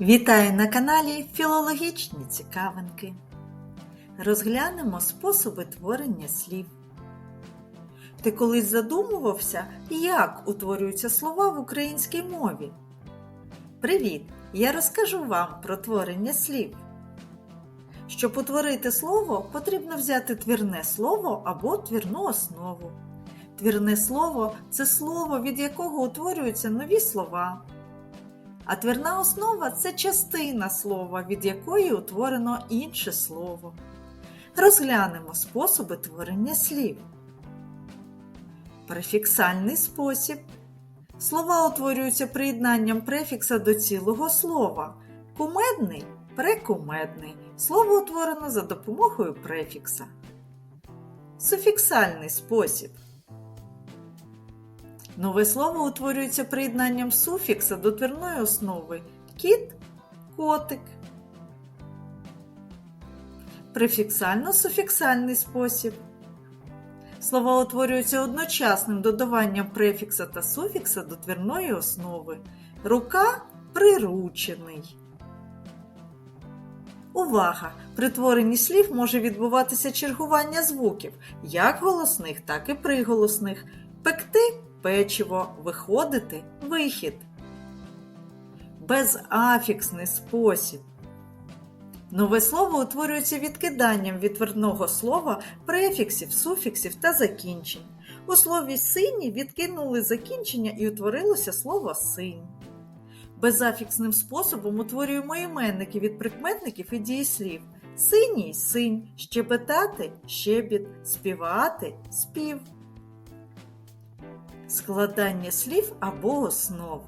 Вітаю на каналі Філологічні цікавинки. Розглянемо способи творення слів. Ти колись задумувався, як утворюються слова в українській мові? Привіт! Я розкажу вам про творення слів. Щоб утворити слово, потрібно взяти твірне слово або твірну основу. Твірне слово це слово, від якого утворюються нові слова. А твірна основа це частина слова, від якої утворено інше слово. Розглянемо способи творення слів. Префіксальний спосіб. Слова утворюються приєднанням префікса до цілого слова. Кумедний прекумедний. Слово утворено за допомогою префікса. Суфіксальний спосіб. Нове слово утворюється приєднанням суфікса до твірної основи кіт, котик. Префіксально-суфіксальний спосіб. Слова утворюються одночасним додаванням префікса та суфікса до твірної основи. Рука приручений. Увага! При творенні слів може відбуватися чергування звуків, як голосних, так і приголосних. Пекти печиво, виходити вихід. Безафіксний спосіб. Нове слово утворюється відкиданням від твердного слова префіксів, суфіксів та закінчень. У слові синій відкинули закінчення і утворилося слово синь. Безафіксним способом утворюємо іменники від прикметників і дієслів. Синій синь, щебетати щебіт, співати спів. Складання слів або основ.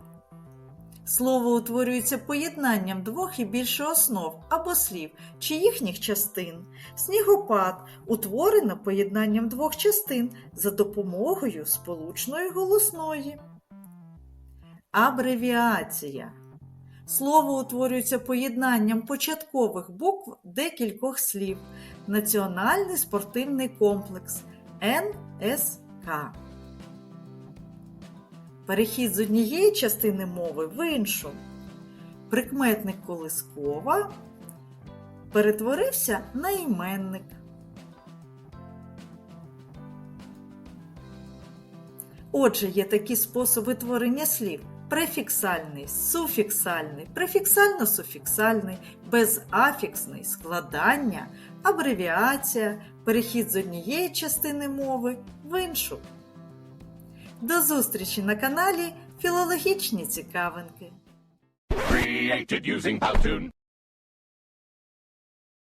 Слово утворюється поєднанням двох і більше основ або слів чи їхніх частин. Снігопад утворено поєднанням двох частин за допомогою сполучної голосної. Абревіація. Слово утворюється поєднанням початкових букв декількох слів. Національний спортивний комплекс НСК. Перехід з однієї частини мови в іншу. Прикметник колискова перетворився на іменник. Отже, є такі способи творення слів: префіксальний, суфіксальний, префіксально-суфіксальний, безафіксний, складання, абревіація, перехід з однієї частини мови в іншу. До зустрічі на каналі Філологічні цікавинки.